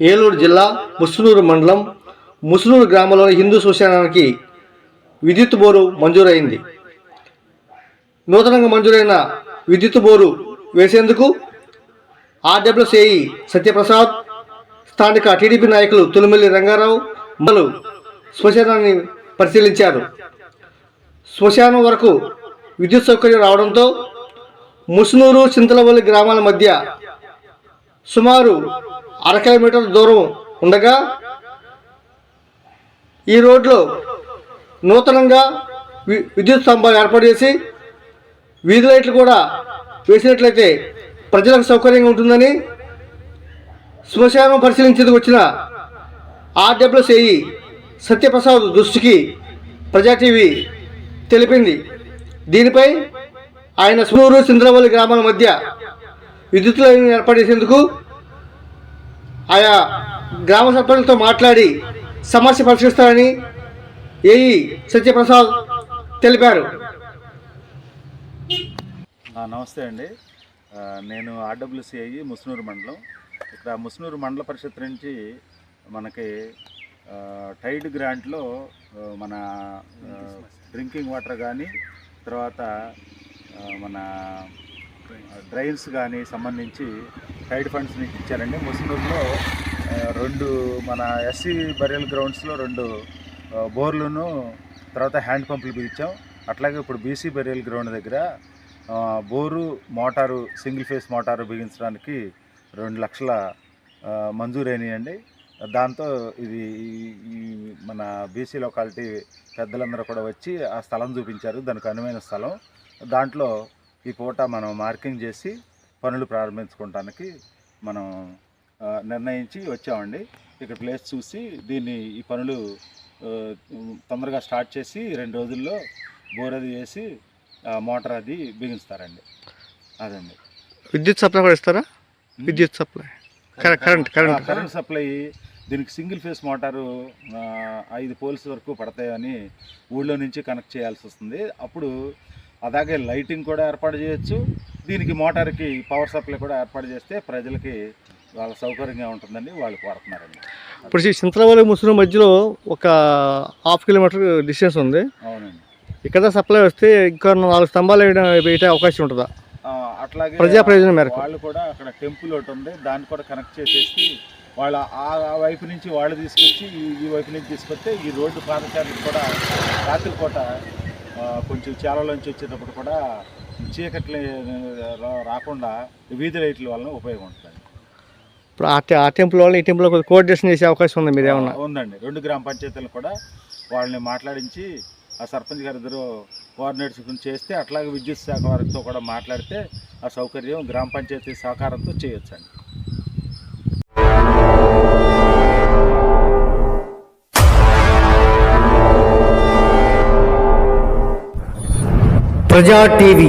ఏలూరు జిల్లా ముసునూరు మండలం ముసునూరు గ్రామంలోని హిందూ శ్మశానానికి విద్యుత్ బోరు మంజూరైంది. నూతనంగా మంజూరైన విద్యుత్ బోరు వేసేందుకు ఆర్డబ్ల్యూసిఐ సత్యప్రసాద్ స్థానిక టీడీపీ నాయకులు తులమిల్లి రంగారావు మలు శ్మశానాన్ని పరిశీలించారు. శ్మశానం వరకు విద్యుత్ సౌకర్యం రావడంతో ముసునూరు చింతలవల్లి గ్రామాల మధ్య సుమారు అర కిలోమీటర్ల దూరం ఉండగా ఈ రోడ్లో నూతనంగా విద్యుత్ స్తంభాలు ఏర్పాటు చేసి వీధి లైట్లు కూడా వేసినట్లయితే ప్రజలకు సౌకర్యంగా ఉంటుందని శ్మశానం పరిశీలించేందుకు వచ్చిన ఆర్డబ్ల్యూసిఐ సత్యప్రసాద్ దృష్టికి ప్రజా టీవీ తెలిపింది. దీనిపై ఆయన సూరు సింద్రవల్లి గ్రామాల మధ్య విద్యుత్ లైన్ ఏర్పాటు చేసేందుకు ఆయా గ్రామ సర్పంచ్తో మాట్లాడి సమస్య పరిశీలిస్తారని ఏఈ సత్యప్రసాద్ తెలిపారు. నమస్తే అండి. నేను ఆర్డబ్ల్యూసిఐ ముస్నూరు మండలం. ఇక్కడ ముస్నూరు మండల పరిషత్ నుంచి మనకి టైడ్ గ్రాంట్లో మన డ్రింకింగ్ వాటర్ కానీ తర్వాత మన డ్రైన్స్ కానీ సంబంధించి టైడ్ ఫండ్స్ మీకు ఇచ్చారండి. ముస్నూరులో రెండు మన ఎస్సీ బరియల్ గ్రౌండ్స్లో రెండు బోర్లను బోర్లును తర్వాత హ్యాండ్ పంపులు బిగించాం అట్లాగే ఇప్పుడు బీసీ బరియల్ గ్రౌండ్ దగ్గర bore motor single phase motor బిగించడానికి రెండు లక్షల మంజూరైనాయండి దాంతో ఇది ఈ- ఈ మన బీసీ లొకాలిటీ పెద్దలందరూ కూడా వచ్చి ఆ స్థలం చూపించారు. దానికి అనువైన స్థలం. దాంట్లో ఈ పూట మనం మార్కింగ్ చేసి పనులు ప్రారంభించుకోవటానికి మనం నిర్ణయించి వచ్చామండి. ఇక్కడ ప్లేస్ చూసి దీన్ని ఈ పనులు తొందరగా స్టార్ట్ చేసి రెండు రోజుల్లో బోర్ అది వేసి మోటార్ అది బిగిస్తారండి అదండి. విద్యుత్ సప్లై కూడా ఇస్తారా? విద్యుత్ supply. Current current current. Supply దీనికి సింగిల్ ఫేస్ మోటారు ఐదు పోల్స్ వరకు పడతాయని ఊళ్ళో నుంచి కనెక్ట్ చేయాల్సి వస్తుంది. అప్పుడు అలాగే లైటింగ్ కూడా ఏర్పాటు చేయొచ్చు. దీనికి మోటార్కి పవర్ సప్లై కూడా ఏర్పాటు చేస్తే ప్రజలకి వాళ్ళ సౌకర్యంగా ఉంటుందని వాళ్ళు కోరుతున్నారండి. ఇప్పుడు ఈ చింతలవల్లి ముసురు మధ్యలో ఒక హాఫ్ కిలోమీటర్ డిస్టెన్స్ ఉంది. అవునండి. ఇక్కడ సప్లై వస్తే ఇంకా నాలుగు స్తంభాలు వేయడం వేయటే అవకాశం ఉంటుందా? అట్లాగే ప్రజా ప్రయోజనం మేరకు. వాళ్ళు కూడా అక్కడ టెంపుల్ ఒకటి ఉంది. దాన్ని కూడా కనెక్ట్ చేసేసి వాళ్ళ ఆ వైపు నుంచి వాళ్ళు తీసుకొచ్చి ఈ- వైపు నుంచి తీసుకొస్తే ఈ రోడ్డు పాదచారులకు కూడా రాత్రిపూట కొంచెం చాలలోంచి వచ్చేటప్పుడు కూడా చీకట్లు రా- రాకుండా వీధి లైట్ల వలన ఉపయోగం ఉంటుంది ఇప్పుడు ఆ టె- ఆ టెంపుల్ వాళ్ళు ఈ టెంపుల్ కోఆర్డినేషన్ చేసే అవకాశం ఉంది మీరు ఏమన్నా? ఉందండి. రెండు గ్రామ పంచాయతీలు కూడా వాళ్ళని మాట్లాడించి ఆ సర్పంచ్ గారి ఇద్దరు కోఆర్డినేట్స్ చేస్తే అట్లాగే విద్యుత్ శాఖ వారితో కూడా మాట్లాడితే ఆ సౌకర్యం గ్రామ పంచాయతీ సహకారంతో చేయొచ్చండి. ప్రజా టీవీ